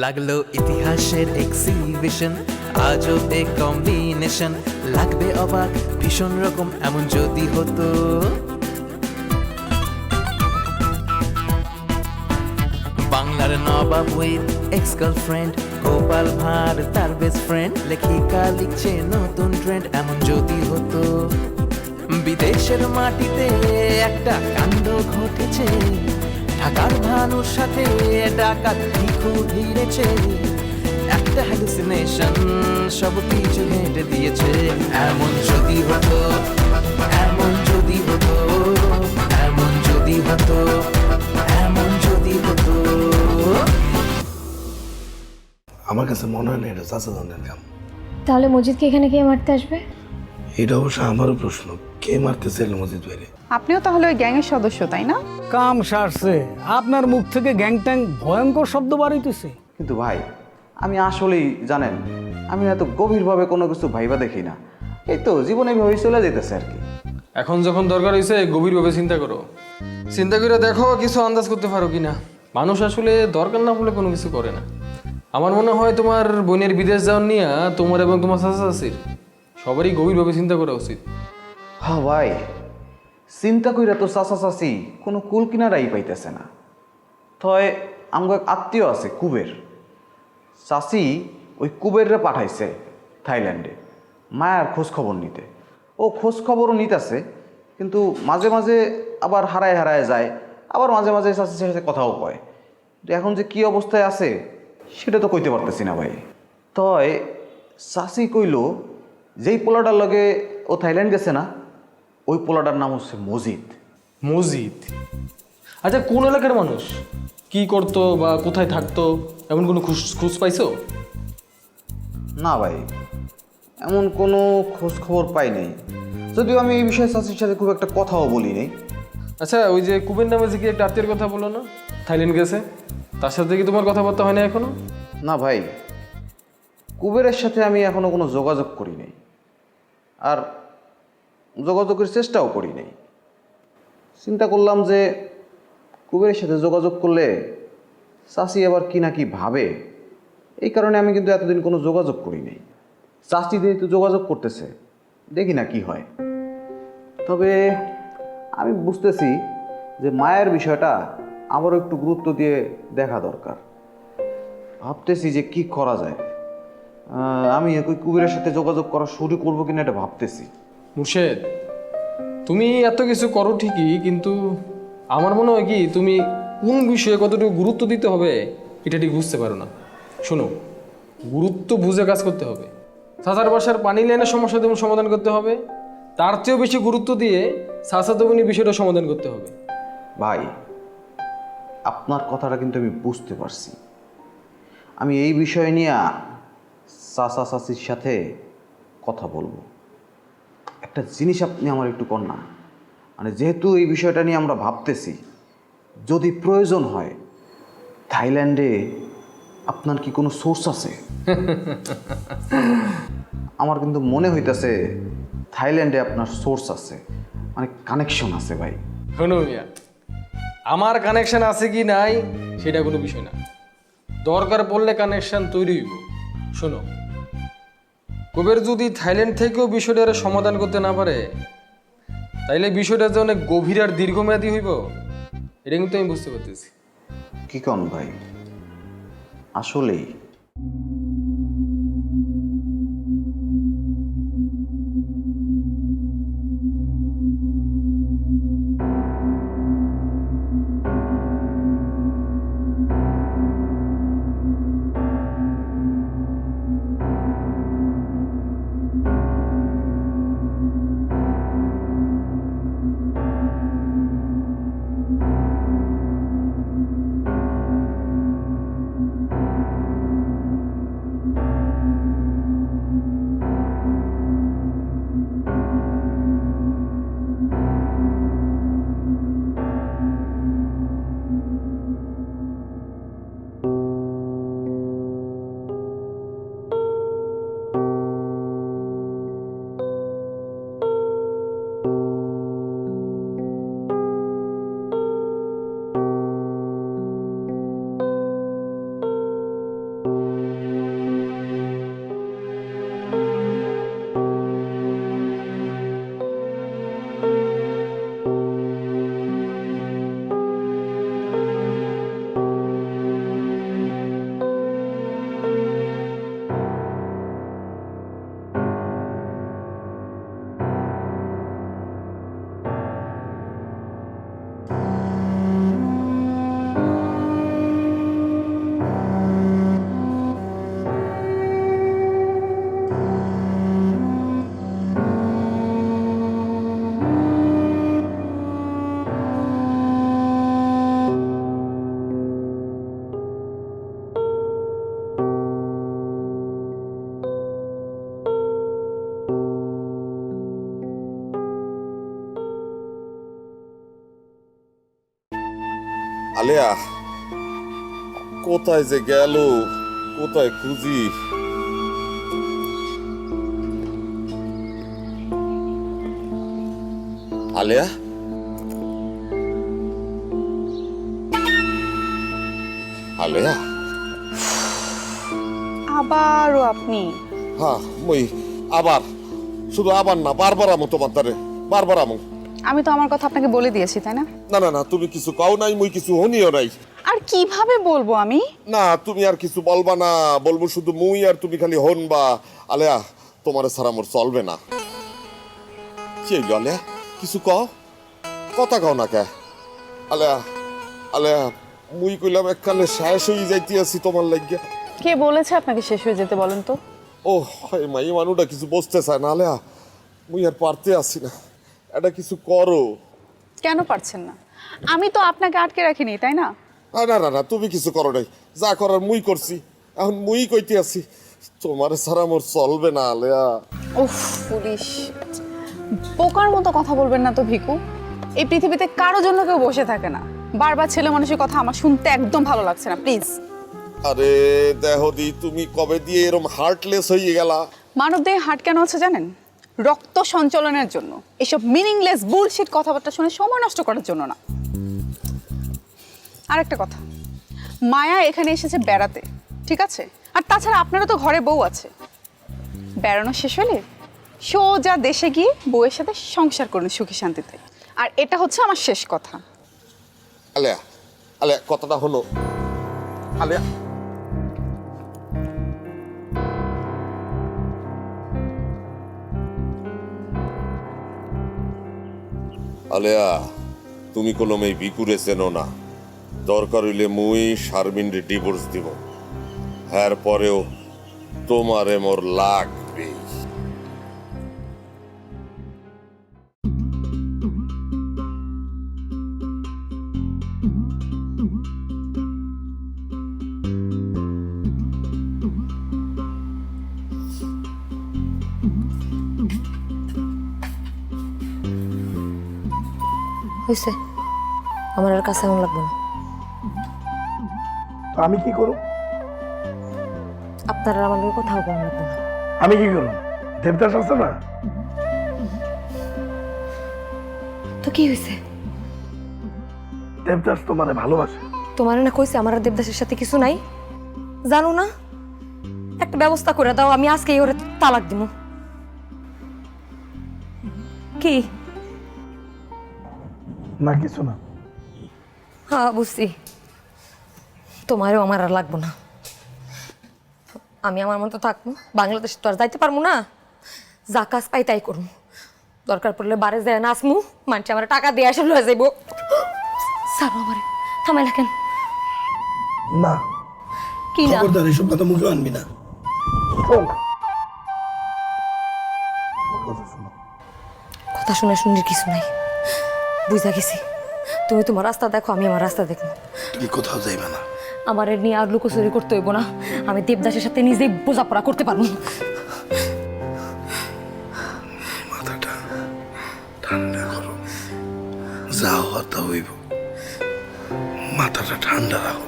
লাগল ইতিহাসের এক্সিবিশন আজও এ কম্বিনেশন লাগবে অবাক, ভীষণ রকম, এমন যদি হতো। বাংলার নবাব এক্স গার্লফ্রেন্ড গোপাল ভাঁড় তার বেস্ট ফ্রেন্ড লেখিকা লিখছে নতুন ট্রেন্ড এমন যদি হতো। বিদেশের মাটিতে একটা কাণ্ড ঘটেছে। ঢাকার ভানুর সাথে ডাকাত ভিখু ভিড়েছে। একটা হ্যালুসিনেশন সব কিছু হেঁটে দিয়েছে। এমন যদি হতো এমন যদি হতো এমন যদি হতো এমন যদি হতো। আমার কাছে মনে হয় না এটা ধরনের কাম তাহলে মজিদকে এখানে কে মারতে আসবে? এটা অবশ্য আমারও প্রশ্ন। কে মারতেছে মসজিদ বাইরে? আপনিও তাহলে ওই গ্যাংয়ের সদস্য তাই না? কাম সারছে। আপনার মুখ থেকে গ্যাং ট্যাং ভয়ঙ্কর শব্দ বাড়াইতেছে কিন্তু ভাই আমি আসলেই জানেন আমি এত গভীরভাবে কোনো কিছু ভাইবা দেখি না। এই তো জীবনে এইভাবেই চলে যেতেছে আর কি। এখন যখন দরকার হয়েছে গভীরভাবে চিন্তা করো। চিন্তা করে দেখো কিছু আন্দাজ করতে পারো কিনা। মানুষ আসলে দরকার না বলে কোনো কিছু করে না। আমার মনে হয় তোমার বোনের বিদেশ যাওয়ার নিয়ে তোমার এবং তোমার শাশির সবারই গভীরভাবে চিন্তা করা উচিত। হ্যাঁ ভাই, চিন্তা কইরা তো চাচা চাচি কোনো কুল কিনারাই পাইতেছে না। থয়, আমগো এক আত্মীয় আছে, কুবের। চাচি ওই কুবেররে পাঠাইছে থাইল্যান্ডে, মায়ার খোঁজ খবর নিতে। ও খোঁজ খবরও নিতেছে, কিন্তু মাঝে মাঝে আবার হারায় হারায় যায়, আবার মাঝে মাঝে চাচির সাথে কথাও কয়। এখন যে কি অবস্থায় আছে, সেটা তো কইতে পারতেছি না ভাই। তয় চাচি কইল যেই পোলাটার লগে ও থাইল্যান্ড গেছে না ওই পোলাটার নাম হচ্ছে মজিদ। মসজিদ আচ্ছা কোন এলাকার মানুষ? কি করতো বা কোথায় থাকতো? এমন কোনো খুশ খুঁজ পাইছো? না ভাই এমন কোনো খোঁজ খবর পাই নাই। যদিও আমি এই বিষয়ে চাচির সাথে খুব একটা কথাও বলি নাই। আচ্ছা ওই যে কুবের নামে যে কি একটা আত্মীয়ের কথা বলো না? থাইল্যান্ড গেছে। তার সাথে কি তোমার কথাবার্তা হয় না এখনও? না ভাই কুবেরের সাথে আমি এখনও কোনো যোগাযোগ করি নাই। আর যোগাযোগের চেষ্টাও করি নাই। চিন্তা করলাম যে কুবেরের সাথে যোগাযোগ করলে চাচি আবার কি না কি ভাবে? এই কারণে আমি কিন্তু এতদিন কোনো যোগাযোগ করি নাই। চাচি যেহেতু যোগাযোগ করতেছে, দেখি না কি হয়। তবে আমি বুঝতেছি যে মায়ের বিষয়টা আমারও একটু গুরুত্ব দিয়ে দেখা দরকার। ভাবতেছি যে কি করা যায়। আমি একই কুবেরের সাথে যোগাযোগ করা শুরু করব কিনা এটা ভাবতেছি। মুর্শেদ তুমি এত কিছু করো ঠিকই কিন্তু আমার মনে হয় কি তুমি কোন বিষয়ে কতটুকু গুরুত্ব দিতে হবে এটা ঠিক বুঝতে পারো না। শোনো গুরুত্ব বুঝে কাজ করতে হবে। সাসার বাসার পানি লাইনের সমস্যা যেমন সমাধান করতে হবে। তার চেয়েও বেশি গুরুত্ব দিয়ে সাসা তবনি বিষয়টা সমাধান করতে হবে। ভাই আপনার কথাটা কিন্তু আমি বুঝতে পারছি। আমি এই বিষয় নিয়ে চাচা চাচির সাথে কথা বলব। একটা জিনিস আপনি আমার একটু কর না। মানে যেহেতু এই বিষয়টা নিয়ে আমরা ভাবতেছি, যদি প্রয়োজন হয়, থাইল্যান্ডে আপনার কি কোনো সোর্স আছে? আমার কিন্তু মনে হইতাছে থাইল্যান্ডে আপনার সোর্স আছে। মানে কানেকশন আছে ভাই। শোনো মিয়া, আমার কানেকশন আছে কি নাই, সেটা কোনো বিষয় না। দরকার পড়লে কানেকশন তৈরি হইব। শোনো কবির যদি থাইল্যান্ড থেকেও বিষয়টার সমাধান করতে না পারে, তাইলে বিষয়টা যে অনেক গভীর আর দীর্ঘমেয়াদী হইব এটা কিন্তু আমি বুঝতে পারতেছি। কি কন ভাই? আসলেই। আলিয়া কোথায় যে গেল কোথায় খুঁজি? আলিয়া? আলিয়া? আবারও আপনি? হ্যাঁ মই আবার শুধু আবার না বারবার আমো তোমার দ্বারে বারবার আমো। আমি তো আমার কথা আপনাকে বলে দিয়েছি তাই না? না না না তুমি কিছু কাও নাই মুই কিছু হনিও নাই। আর কীভাবে বলব আমি? না তুমি আর কিছু বলবা না বলব শুধু মুই আর তুমি খালি হনবা। আলেয়া তোমার ছাড়া মোর চলবে না। কি হইল আলেয়া কিছু কও? কথা কও না কে? আলেয়া আলেয়া মুই কইলাম এককালে শেষ হয়ে যাইতে আছি তোমার লাগিয়া কে বলেছে আপনাকে শেষ হয়ে যেতে বলেন তো? ও হয় মাই মানুষটা কিছু বুঝতে চায় না আলেয়া মুই আর পারতে আসি না। এটা কিছু করো। কেন পারছেন না? আমি তো আপনাকে আটকে রাখিনি তাই না? না না না না তুমি কিছু করো নাই। যা করার মুই করছি। এখন মুই কইতে আছি তোমার ছাড়া মোর চলবে না আলেয়া। উফ পুলিশ। পোকার মতো কথা বলবেন না তো ভিকু। এই পৃথিবীতে কারও জন্য কেউ বসে থাকে না। বারবার ছেলে মানুষের কথা আমার শুনতে একদম ভালো লাগছে না প্লিজ। আরে দেহদি তুমি কবে দিয়ে এরম হার্টলেস হয়ে গেলা? মানব দেহে হার্ট কেন আছে জানেন? রক্ত সঞ্চালনের জন্য। এসব মিনিংলেস বুলশিট কথাবার্তা শুনে সময় নষ্ট করার জন্য না। আরেকটা কথা, মায়া এখানে এসেছে বেড়াতে, ঠিক আছে? আর তাছাড়া আপনারও তো ঘরে বউ আছে। বেড়ানো শেষ হলে সোজা দেশে গিয়ে বউয়ের সাথে সংসার করুন সুখী শান্তিতে। আর এটা হচ্ছে আমার শেষ কথা। আলেয়া আলেয়া, কথাটা হলো, আলেয়া। আলেয়া, তুমি কোনো মেয়ে বিকুরে চেনো না। দরকার হইলে মুই শারমিনরে ডিভোর্স দিব। হ্যার পরেও তোমারে মোর লাগবেই হয়েছে আমার আর কাছে এমন লাগবে না। তো আমি কি করব? আপনার আমার লগে কথাও কম লাগবে না। আমি কি করব? দেবদাস আছে না? তো কি হয়েছে দেবদাস তোমারে ভালোবাসে। তোমার না কইছে আমার আর দেবদাসের সাথে কিছু নাই? জানো না? একটা ব্যবস্থা করে দাও আমি আজকেই ওরে তালাক দিব কি? না কিছু না। হ্যাঁ বুঝছি। তোমারও আমার আর লাগবো না। আমি আমার মতো থাকব। বাংলাদেশ তো আর যাইতে পারব না। যা কাজ পাই তাই করব। দরকার পড়লে বারে যায় নাচমু মানছে আমার টাকা দিয়ে আসে লয়ে যাইব। স্যার আমারে থামাই না কেন? না। কি না? খবরদার এসব কথা মুখে আনবি না। কথা কথা শুনে শুনে কিছু নাই। বুঝা গেছি। তুমি তোমার রাস্তা দেখো আমি আমার রাস্তা দেখব। তুমি কোথাও যাইবে না। আমার এর নিয়ে আর লুকোচুরি করতে হইব না। আমি দেবদাসের সাথে নিজেই বোঝাপড়া করতে পারব। মাথাটা ঠান্ডা করো। যা হওয়ার তা হইব। মাথাটা ঠান্ডা রাখো।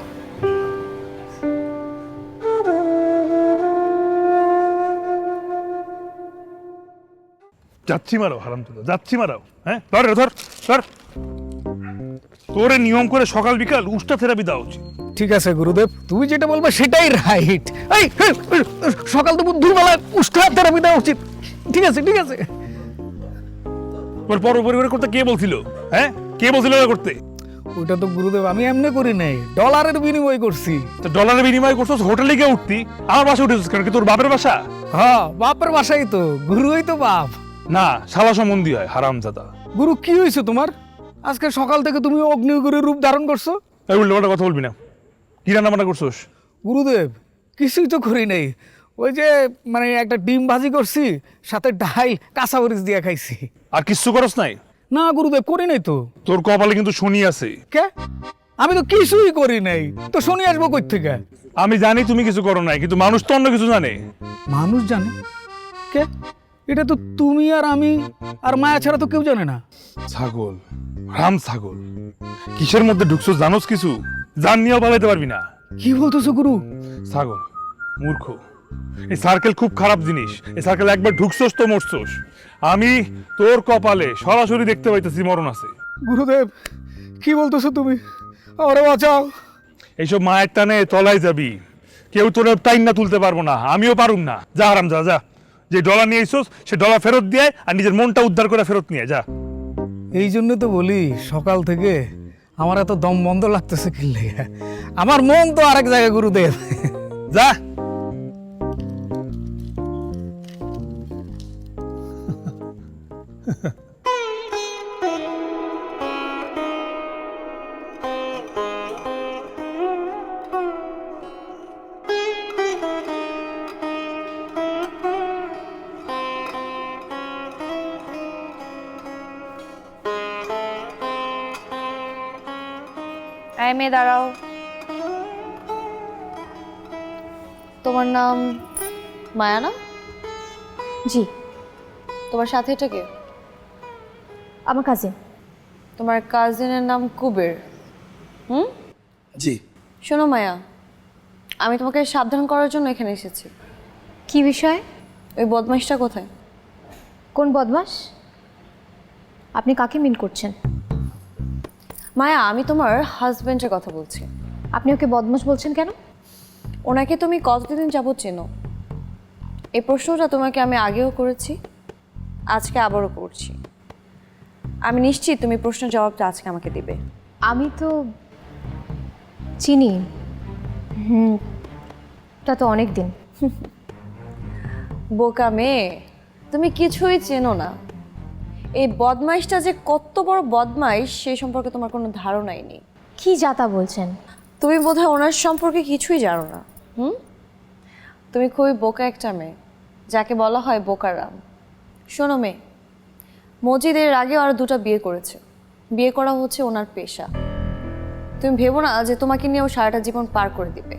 যাচ্ছি মারাও হারাম তুলো যাচ্ছি মারাও হ্যাঁ? ধর ধর ধর। তোরে নিয়ম করে সকাল বিকাল উষ্টা থেরাপি দেওয়া উচিত। ঠিক আছে গুরুদেব তুমি যেটা বলবে সেটাই রাইট এই সকাল তো দুর্বেলায় উষ্ঠা থেরাপি দেওয়া উচিত। ঠিক আছে ঠিক আছে। তোর পর পরিবার করতে কে বলছিল হ্যাঁ? কে বলছিল করতে? ওটা তো গুরুদেব আমি এমনি করি নাই। ডলারের বিনিময় করছি। তো ডলারের বিনিময় করছিস হোটেলে গিয়ে উঠতি আমার বাসা উঠেছিস কারণ কি তোর বাপের বাসা? হ্যাঁ বাপের বাসাই তো গুরুই তো বাপ। না শালা সম্বন্ধী হয় হারাম জাদা গুরু কি হয়েছে তোমার? আজকে সকাল থেকে তুমি অগ্নিগুরুর রূপ ধারণ করছ? এই উল্টো পাল্টা কথা বলবি না। কি রান্না বান্না করছোস? গুরুদেব কিছুই তো করি নাই। ওই যে মানে একটা ডিম ভাজি করছি সাথে ডাল কাঁচামরিচ দিয়ে খাইছি। আর কিচ্ছু করস নাই? না গুরুদেব করি নাই তো। তোর কপালে কিন্তু শনি আছে। কে? আমি তো কিছুই করি নাই। তো শনি আসব কই থেকে? আমি জানি তুমি কিছু করো নাই কিন্তু মানুষ তো অন্য কিছু জানে। মানুষ জানে? কে? এটা তো তুমি আর আমি আর মায়া ছাড়া তো কেউ জানে না। ছাগল রাম ছাগল। কিসের মধ্যে ঢুকছো জানোস কিছু? জান নিয়েও পালাইতে পারবি না। কি বলতেছো গুরু? ছাগল মূর্খ। এই সার্কেল খুব খারাপ জিনিস। এই সার্কেল একবার ঢুকছোস তো মরছোস। আমি তোর কপালে সরাসরি দেখতে পাইতেছি মরণ আছে। গুরুদেব কি বলতেছো তুমি? আরে বাঁচাও। এইসব মায়ের টানে তলায় যাবি। কেউ তোর টাইম না তুলতে পারব না। আমিও পারুম না। যা আরাম যা যা। যে ডলার নিয়ে এসোস সে ডলার ফেরত দিয়ে আর নিজের মনটা উদ্ধার করে ফেরত নিয়ে যা। এই জন্য তো বলি সকাল থেকে আমার এত দম বন্ধ লাগতেছে কিনলে। আমার মন তো আরেক জায়গায় গুরুদেব যা। মেয়ে দাঁড়াও। তোমার নাম মায়া না জি। তোমার সাথে এটা কে? আমার কাজিন তোমার কাজিনের নাম কুবের। হুম? জি। শোনো মায়া আমি তোমাকে সাবধান করার জন্য এখানে এসেছি। কি বিষয়? ওই বদমাইশটা কোথায়? কোন বদমাস আপনি কাকে মিন করছেন? মায়া আমি তোমার হাজবেন্ডের কথা বলছি। আপনি ওকে বদমাস বলছেন কেন? ওনাকে তুমি কতদিন যাবত চেনো? এই প্রশ্নটা তোমাকে আমি আগেও করেছি আজকে আবারও করছি। আমি নিশ্চিত তুমি প্রশ্নের জবাবটা আজকে আমাকে দিবে। আমি তো চিনি। হুম তা তো অনেক দিন। বোকা মেয়ে তুমি কিছুই চেনো না। এই বদমাইশটা যে কত বড় বদমাইশ সেই সম্পর্কে তোমার কোনো ধারণাই নেই। কি যাতা বলছেন? তুমি বোধহয় ওনার সম্পর্কে কিছুই জানো না। হুম? তুমি খুবই বোকা একটা মেয়ে যাকে বলা হয় বোকারাম। শোনো মেয়ে মজিদ এর আগে আরও দুটো বিয়ে করেছে। বিয়ে করা হচ্ছে ওনার পেশা। তুমি ভেবো না যে তোমাকে নিয়ে ও সারাটা জীবন পার করে দিবে।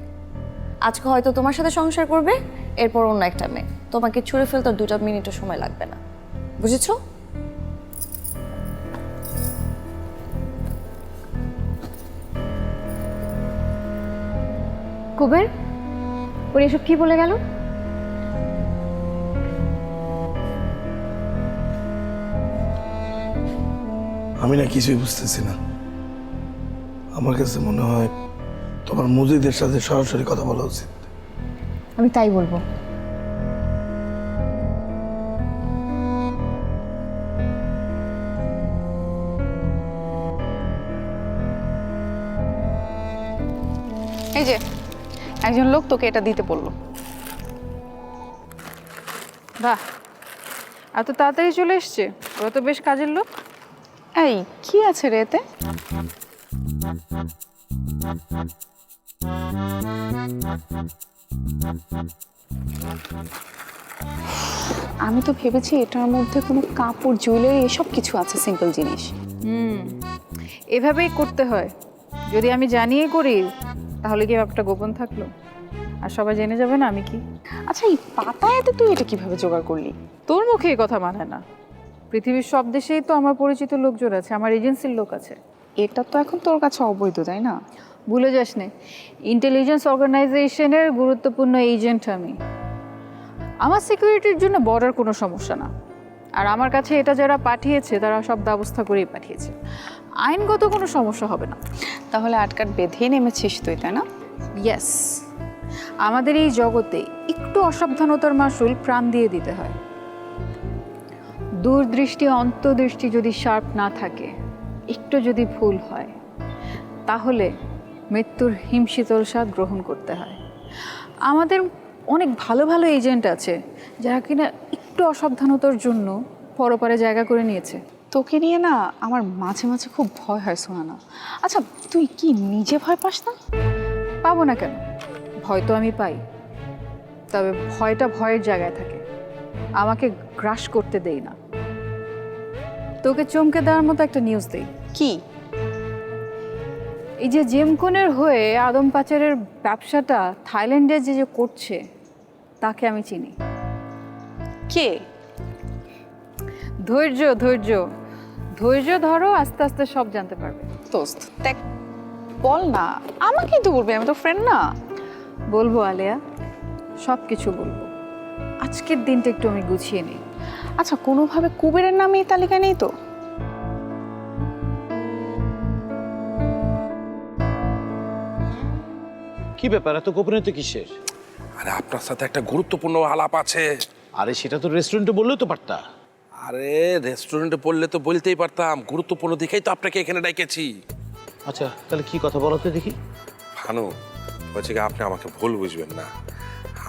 আজকে হয়তো তোমার সাথে সংসার করবে এরপর অন্য একটা মেয়ে। তোমাকে ছুঁড়ে ফেলতে আর দুটো মিনিটও সময় লাগবে না। বুঝেছ? কুবের? ওর এসব কি বলে গেল? আমি না কিছুই বুঝতেছি না। আমার কাছে মনে হয় তোমার মুজিদের সাথে সরাসরি কথা বলা উচিত। আমি তাই বলব। একজন লোক তোকে এটা দিতে বলল। বাহ, এত তাড়াতাড়ি চলে এসছে? ওরা তো বেশ কাজের লোক। এই, কি আছে রে এতে? আমি তো ভেবেছি এটার মধ্যে কোনো কাপড়, জুয়েলারি, এসব কিছু আছে সিম্পল জিনিস। হুম, এভাবেই করতে হয়। যদি আমি জানিয়ে করি, তাহলে কি ব্যাপারটা গোপন থাকল? আর সবাই জেনে যাবে না আমি কি। আচ্ছা এই পাতায়াতে তুই এটা কীভাবে জোগাড় করলি? তোর মুখে এই কথা মানে না। পৃথিবীর সব দেশেই তো আমার পরিচিত লোকজন আছে আমার এজেন্সির লোক আছে। এটা তো এখন তোর কাছে অবৈধ তাই না? ভুলে যাস নে। ইন্টেলিজেন্স অর্গানাইজেশনের গুরুত্বপূর্ণ এজেন্ট আমি। আমার সিকিউরিটির জন্য বর্ডার কোনো সমস্যা না। আর আমার কাছে এটা যারা পাঠিয়েছে তারা সব ব্যবস্থা করেই পাঠিয়েছে। আইনগত কোনো সমস্যা হবে না। তাহলে আটকাট বেঁধেই নেমেছিস তুই তাই না? ইয়েস আমাদের এই জগতে একটু অসাবধানতার মাসুল প্রাণ দিয়ে দিতে হয়। দূরদৃষ্টি, অন্তর্দৃষ্টি যদি শার্প না থাকে, একটু যদি ভুল হয়, তাহলে মৃত্যুর হিমশীতল স্বাদ গ্রহণ করতে হয়। আমাদের অনেক ভালো ভালো এজেন্ট আছে, যারা কিনা একটু অসাবধানতার জন্য পরপারে জায়গা করে নিয়েছে। তোকে নিয়ে না আমার মাঝে মাঝে খুব ভয় হয়, সোহানা। আচ্ছা তুই কি নিজে ভয় পাস না? পাবো না কেন? ভয় তো আমি পাই। তবে ভয়টা ভয়ের জায়গায় থাকে। আমাকে গ্রাস করতে দেই না। তোকে চমকে দেওয়ার মতো একটা নিউজ দেই। কি? এই যে জেমকনের হয়ে আদম পাচারের ব্যবসাটা থাইল্যান্ডে যে যে করছে তাকে আমি চিনি। কে? ধৈর্য ধৈর্য। ধৈর্য ধরো আস্তে আস্তে সব জানতে পারবে। দোস্ত দেখ বল না। আমাকেই তো বলবি আমি তো ফ্রেন্ড না। বলব আলেয়া সব কিছু বলব। আজকের দিনটা একটু আমি গুছিয়ে নিই। আচ্ছা কোনোভাবে কুবেরের নামে এই তালিকা নেই তো? কি ব্যাপার? এত গোপনীয়তা কিসের? আরে আপনার সাথে একটা গুরুত্বপূর্ণ আলাপ আছে। আরে সেটা তো রেস্টুরেন্টে বললেও তো পারতা। আরে রেস্টুরেন্টে বললে তো বলতেই পারতাম। গুরুত্বপূর্ণ দেখেই তো আপনাকে এখানে ডেকেছি। আচ্ছা তাহলে কি কথা বলো তো দেখি? ভানু বলছে কি আপনি আমাকে ভুল বুঝবেন না।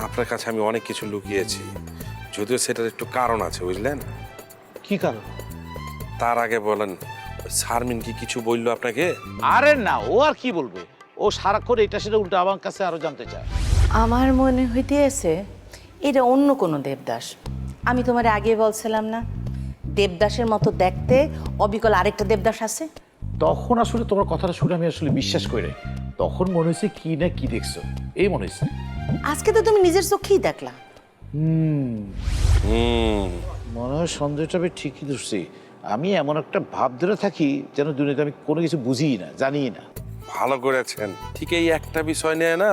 আপনার কাছে আমি অনেক কিছু লুকিয়েছি। যদিও সেটার একটু কারণ আছে বুঝলেন? কি কারণ? তার আগে বলেন শারমিন কি কিছু বলল আপনাকে? আরে না ও আর কি বলবে? ও সারাক্ষণ এটা সেটা উল্টো আমার কাছে আরও জানতে চায়। আমার মনে হইতেছে এটা অন্য কোনো দেবদাস। আমি তোমার আগে বলছিলাম না দেবদাসের মতো দেখতে অবিকল আরেকটা দেবদাস আছে? তখন আসলে তোমার কথাটা শুনে আমি আসলে বিশ্বাস করে তখন মনে হয়েছে কি না কি দেখছ? এই মনে হয়েছে। আজকে তো তুমি নিজের চোখেই দেখলা। হুম। হুম। মনে হয় সন্দেহটা আমি ঠিকই ধরছি। আমি এমন একটা ভাব ধরে থাকি যেন দুনিয়াতে আমি কোনো কিছু বুঝিই না জানি না। ভালো করেছেন। ঠিক এই একটা বিষয় নিয়ে না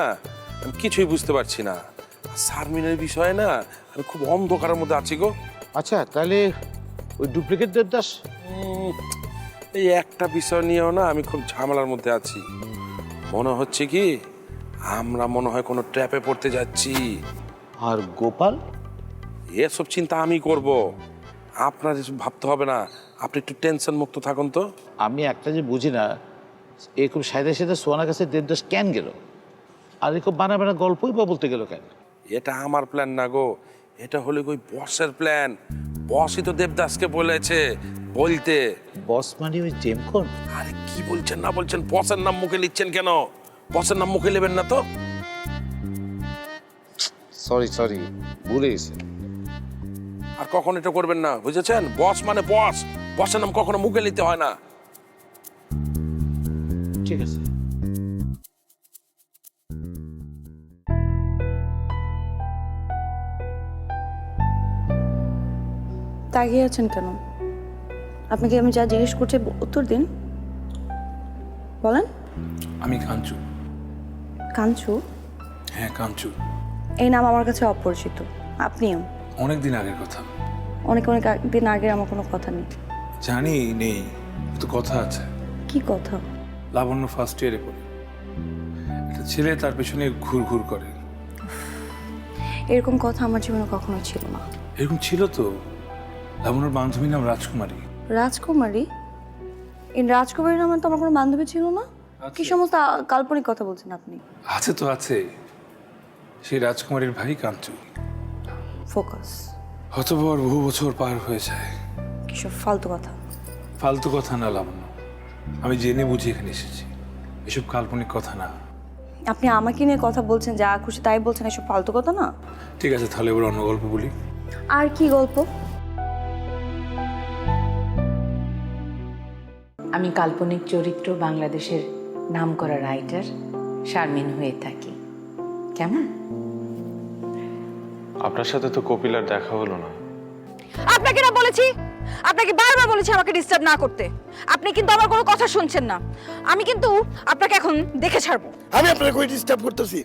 আমি কিছুই বুঝতে পারছি না। সারমিনের শারমিনের বিষয়ে না আমি খুব অন্ধকারের মধ্যে আছি গো। আচ্ছা তাহলে ওই ডুপ্লিকেট দেবদাস? এই একটা বিষয় নিয়েও না আমি খুব ঝামেলার মধ্যে আছি। মনে হচ্ছে কি? আমরা মনে হয় কোনো ট্র্যাপে পড়তে যাচ্ছি। আর গোপাল? এসব চিন্তা আমি করব। আপনার এসব ভাবতে হবে না। আপনি একটু টেনশন মুক্ত থাকুন তো। আমি একটা যে বুঝি না এরকম সাইডে সাইডে সোয়ানার কাছে দেবদাস কেন গেল? আর এরকম বানা বানা গল্পই বা বলতে গেল কেন? এটা আমার প্ল্যান না গো। এটা হলো ওই বসের প্ল্যান বসই তো দেবদাসকে বলেছে বলতে। বস মানে ওই জেমখন আরে কি বলছেন না বলছেন? বসের নাম মুখে নিচ্ছেন কেন? বসের নাম মুখে নেবেন না তো? সরি সরি ভুলে গেছি। আর কখন এটা করবেন না বুঝেছেন? বস মানে বস বসের নাম কখনো মুখে নিতে হয় না। ঠিক আছে। তাকিয়ে আছেন কেন? আপনাকে আমি যা জিজ্ঞেস করছি উত্তর দিন? বলেন। আমি কাঞ্চু। কাঞ্চু? হ্যাঁ কাঞ্চু। এই নাম আমার কাছে অপরিচিত। আপনিও? অনেক দিন আগের কথা। অনেক অনেক দিন আগের আমার কোনো কথা নেই। জানি নেই। কিন্তু কথা আছে। কি কথা? লাবণ্য ফার্স্ট ইয়ারে পড়ে। একটা ছেলে তার পেছনে ঘুর ঘুর করে। এরকম কথা আমার জীবনে কখনো ছিল না। এরকম ছিল তো? লাবণ্যর বান্ধবীর নাম রাজকুমারী। রাজকুমারী? এই রাজকুমারী নামে তো আমার কোনো বান্ধবী ছিল না? কি সমস্ত কাল্পনিক কথা বলছেন আপনি? আছে তো আছে। সেই রাজকুমারীর ভাই কাঞ্চু ফোকাস। হতবর বহু বছর পার হয়ে যায়। কিসব ফালতু কথা? ফালতু কথা না লাবণ্য। আমি জেনে বুঝে এখানে এসেছি। এসব কাল্পনিক কথা না। আপনি আমাকে নিয়ে কথা বলছেন যা খুশি তাই বলছেন এসব ফালতু কথা না? ঠিক আছে তাহলে এবার অন্য গল্প বলি। আর কি গল্প? আমি কাল্পনিক চরিত্র বাংলাদেশের নামকরা রাইটার শারমিন হয়ে থাকি। কেমন? আপনার সাথে তো কপিলার দেখা হলো না। আপনাকে না বলেছি? আপনাকে বারবার বলেছি আমাকে ডিস্টার্ব না করতে। আপনি কিন্তু আমার কোনো কথা শুনছেন না। আমি কিন্তু আপনাকে এখন দেখে ছাড়বো। আমি আপনাকে কই ডিস্টার্ব করতেছি।